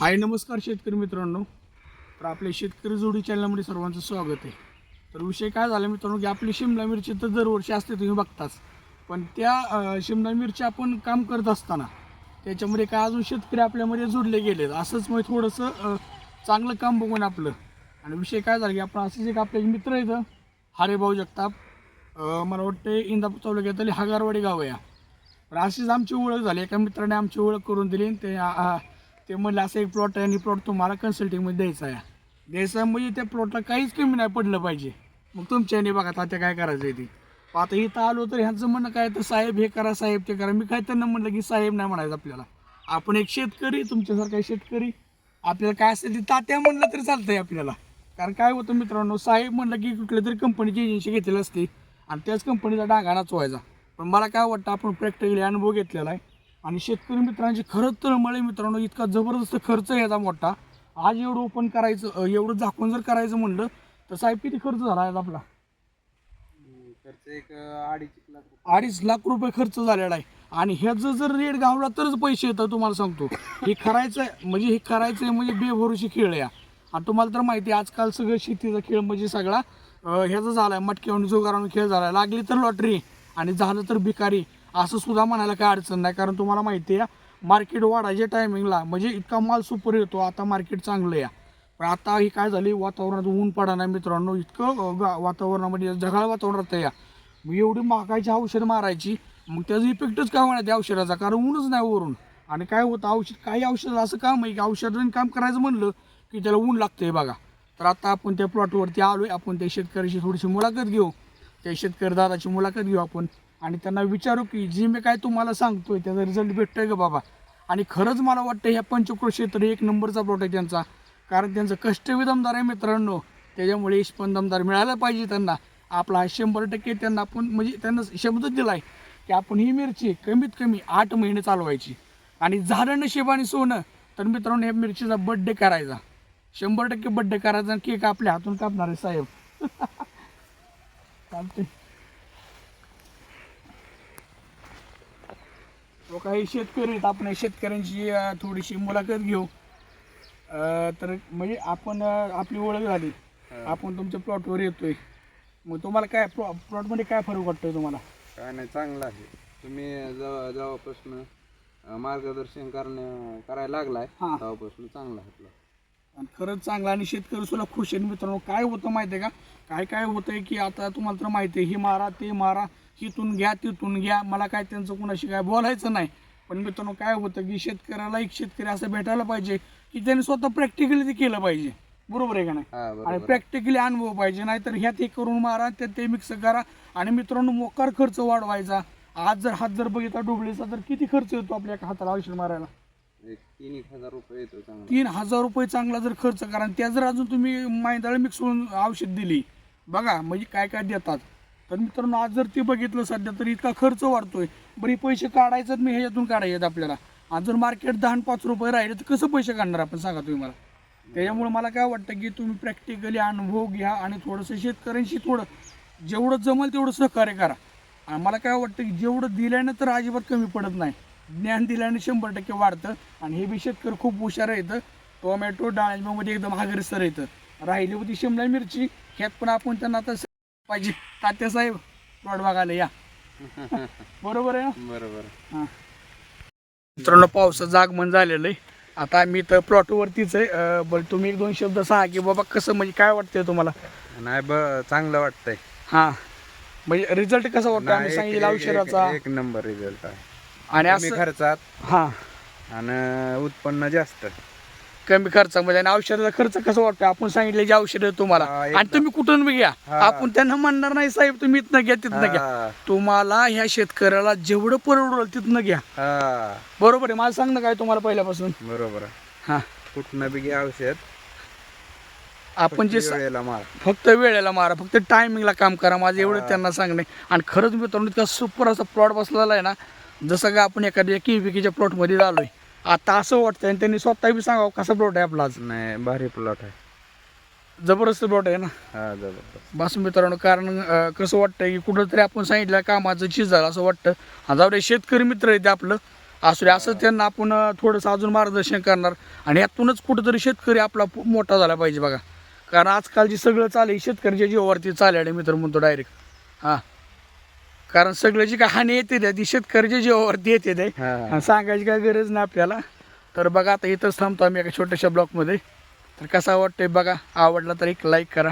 हाय नमस्कार शेतकरी मित्रांनो. तर आपल्या शेतकरी जोडी चॅनलमध्ये सर्वांचं स्वागत आहे. तर विषय काय झाला मित्रांनो की आपली शिमला मिरची तर दरवर्षी असते तुम्ही बघताच. पण त्या शिमला मिरची आपण काम करत असताना त्याच्यामध्ये काय अजून शेतकरी आपल्यामध्ये जोडले गेले असंच मग थोडंसं चांगलं काम बघून आपलं. आणि विषय काय झाला की आपण असेच एक आपले एक मित्र हरे हरेभाऊ जगताप मला वाटतं इंदापूर तालुक्यातली हगारवाडी गाव या तर अशीच आमची ओळख झाली एका मित्राने आमची ओळख करून दिली आणि ते ते म्हणलं असं एक प्लॉट आहे आणि प्लॉट तुम्हाला कन्सल्टिंगमध्ये द्यायचा आहे. द्यायचा म्हणजे त्या प्लॉटला काहीच कमी नाही पडलं पाहिजे. मग तुमच्या बघा आता काय करायचं आहे ते. आता इथं आलो तर ह्यांचं म्हणणं काय तर साहेब हे करा साहेब ते करा. मी काय त्यांना म्हणलं की साहेब नाही म्हणायचं आपल्याला. आपण एक शेतकरी तुमच्यासारखा शेतकरी. आपल्याला काय असेल ते तात्या म्हणलं तरी चालतंय आपल्याला. कारण काय होतं मित्रांनो साहेब म्हणलं की कुठल्या तरी कंपनीची एजन्सी घेतलेली असते. आणि त्याच कंपनीचा डागा व्हायचा पण मला काय वाटतं आपण प्रॅक्टिकली अनुभव घेतलेला आहे. आणि शेतकरी मित्रांची खरंच तर मळे मित्रांनो इतका जबरदस्त खर्च याचा मोठा. आज एवढं ओपन करायचं एवढं झाकून जर करायचं म्हणलं तर साहेब किती खर्च झाला आहे आपला? खर्च एक अडीच लाख रुपये. अडीच लाख रुपये खर्च झालेला आहे. आणि ह्याचं जर रेट गावला तरच पैसे येतात तुम्हाला सांगतो. हे करायचं आहे म्हणजे हे करायचं आहे म्हणजे बेभरोशी खेळ हा. आणि तुम्हाला तर माहिती आहे आजकाल सगळं शेतीचा खेळ म्हणजे सगळा ह्याचा झाला आहे मटक्यावरून जोगारावरून खेळ झाला लागली तर लॉटरी आणि झालं तर भिकारी. असं सुद्धा म्हणायला काय अडचण नाही. कारण तुम्हाला माहिती आहे मार्केट वाढायच्या टायमिंगला म्हणजे इतका माल सुपर येतो आता मार्केट चांगलं आहे. पण आता ही काय झाली वातावरणात ऊन पडा नाही मित्रांनो इतकं गा- वातावरणामध्ये ढगाळ वातावरणात आहे या. मग एवढी महागायची औषध मारायची मग त्याचा इफेक्टच काय होणार त्या औषधाचा? कारण ऊनच नाही वरून. आणि काय होतं औषध काही औषध असं काम आहे की औषधाने काम करायचं म्हणलं की त्याला ऊन लागतं आहे बघा. तर आता आपण त्या प्लॉटवरती आलो आहे आपण त्या शेतकऱ्याची थोडीशी मुलाखत घेऊ. त्या शेतकरी दादाची मुलाखत घेऊ आपण. आणि त्यांना विचारू की जे मी काय तुम्हाला सांगतोय त्याचा रिझल्ट भेटतोय का बाबा? आणि खरंच मला वाटतं ह्या पंचक्रोश क्षेत्र एक नंबरचा प्लॉट आहे त्यांचा. कारण त्यांचं कष्टवी दमदार आहे मित्रांनो. त्याच्यामुळे यश पण दमदार मिळायला पाहिजे त्यांना. आपला हा शंभर टक्के त्यांना आपण म्हणजे त्यांना शब्द दिला आहे की आपण ही मिरची कमीत कमी आठ महिने चालवायची. आणि झालं नशिबाने सोनं तर मित्रांनो ह्या मिरचीचा बड्डे करायचा. शंभर टक्के बड्डे करायचा आणि केक आपल्या हातून कापणार आहे साहेब. चालते तो काही शेतकरी आहेत. आपण शेतकऱ्यांची थोडीशी मुलाखत घेऊ. तर म्हणजे आपण आपली ओळख झाली. आपण तुमच्या प्लॉटवर येतोय. मग तुम्हाला काय प्लॉ प्लॉटमध्ये काय फरक वाटतोय तुम्हाला? काय नाही चांगलं आहे. तुम्ही जेव्हा अं, मार्गदर्शन करण्या करायला लागलाय. तेव्हापासून चांगलं आहे आणि खरंच चांगला आणि शेतकरी सुद्धा खुश आहे मित्रांनो. काय होतं माहिती आहे का? काय काय होतंय की आता तुम्हाला तर माहिती आहे ही मारा ते मारा हिथून घ्या तिथून घ्या. मला काय त्यांचं कुणाशी काय बोलायचं नाही. पण मित्रांनो काय होतं की शेतकऱ्याला एक शेतकरी असं भेटायला पाहिजे की त्याने स्वतः प्रॅक्टिकली ते केलं पाहिजे. बरोबर आहे का नाही? आणि प्रॅक्टिकली अनुभव पाहिजे. नाहीतर ह्यात हे करून मारा त्यात ते मिक्स करा. आणि मित्रांनो मोकार खर्च वाढवायचा. आज जर हात जर बघितला डुबळीचा तर किती खर्च येतो आपल्या एका हाताला औषध मारायला? तीन एक हजार रुपये येतो चांगला. तीन हजार रुपये चांगला जर खर्च करा आणि त्या जर अजून तुम्ही मैदाळ मिक्स होऊन औषध दिली. बघा म्हणजे काय काय देतात. तर मित्रांनो आज जर ते बघितलं सध्या तर इतका खर्च वाढतोय. बरी पैसे काढायचं मी ह्याच्यातून काढायचे आहेत आपल्याला. आज जर मार्केट दहा आणि पाच रुपये राहिले तर कसं पैसे काढणार आपण सांगा तुम्ही मला? त्याच्यामुळे मला काय वाटतं की तुम्ही प्रॅक्टिकली अनुभव घ्या आणि थोडंसं शेतकऱ्यांशी थोडं जेवढं जमल तेवढं सहकार्य करा. आणि मला काय वाटतं की जेवढं दिल्यानं तर अजिबात कमी पडत नाही. ज्ञान दिल्याने शंभर टक्के वाढतं. आणि हे बी शेतकरी खूप हुशार येतं टोमॅटो डाळिंबामध्ये एकदम हागरसर येतं राहिली होती शिमला मिरची ह्यात पण आपण त्यांना आता पाहिजे. तात्यासाहेब प्लॉट बघायला या. बरोबर आहे ना? बरोबर. हां. मित्रांनो पावसाचं आगमन झालेलं आहे. आता मी तर प्लॉटवरतीच आहे. बरं तुम्ही एक दोन शब्द सांगा की बाबा कसं म्हणजे काय वाटतंय तुम्हाला? नाही ब चांगलं वाटतंय. हां. म्हणजे रिझल्ट कसा वाटतो आम्ही सांगितलं औषधाचा एक नंबर रिझल्ट आहे. आणि कमी असं खर्चात हां. आणि उत्पन्न जास्त. कमी खर्चामध्ये आणि औषधाचा खर्च कसा वाटतो आपण सांगितले जे औषध तुम्हाला. हा, आणि. तुम्ही कुठून बी घ्या. हा. आपण त्यांना म्हणणार नाही साहेब तुम्ही इथनं घ्या तिथनं घ्या. हा, तुम्हाला ह्या शेतकऱ्याला जेवढं परवडलं तिथनं घ्या. हा, बरोबर आहे. मला सांग ना काय तुम्हाला पहिल्यापासून. बरोबर आहे. हा. कुठनं बी घ्या औषध. आपण जे वेळेला मार. फक्त वेळेला मारा. फक्त टायमिंगला काम करा. माझं एवढं. त्यांना सांगणे आणि खरंच मित्रांनो इतका सुपर असा प्लॉट बसलेला आहे ना जसं का आपण एखाद्या केविकीच्या प्लॉटमध्ये आलोय आता असं वाटतं आणि त्यांनी स्वतः बी सांगावं कसा प्लॉट आहे आपला आज? नाही भारी प्लॉट आहे. जबरदस्त प्लॉट आहे ना? हा जबरदस्त. बस मित्रांनो कारण अं, कसं वाटतं की कुठंतरी आपण सांगितलं कामाचं चीज झालं असं वाटतं. हा जाऊ दे शेतकरी मित्र आहे ते आपलं. असू दे असं त्यांना आपण अं, थोडंसं अजून मार्गदर्शन करणार. आणि यातूनच कुठंतरी शेतकरी आपला पु- मोठा झाला पाहिजे बघा. कारण आजकाल जे सगळं चालेल शेतकऱ्याच्या जीवावरती चालेल मी तर म्हणतो डायरेक्ट हां. कारण सगळं जी काय हानी येते त्या ती शेतकऱ्याच्या जीवावरती येते ते. आणि सांगायची काय गरज नाही आपल्याला. तर बघा आता इथंच थांबतो आम्ही एका छोट्याशा ब्लॉकमध्ये तर कसा वाटतंय बघा आवडला तर एक लाईक करा.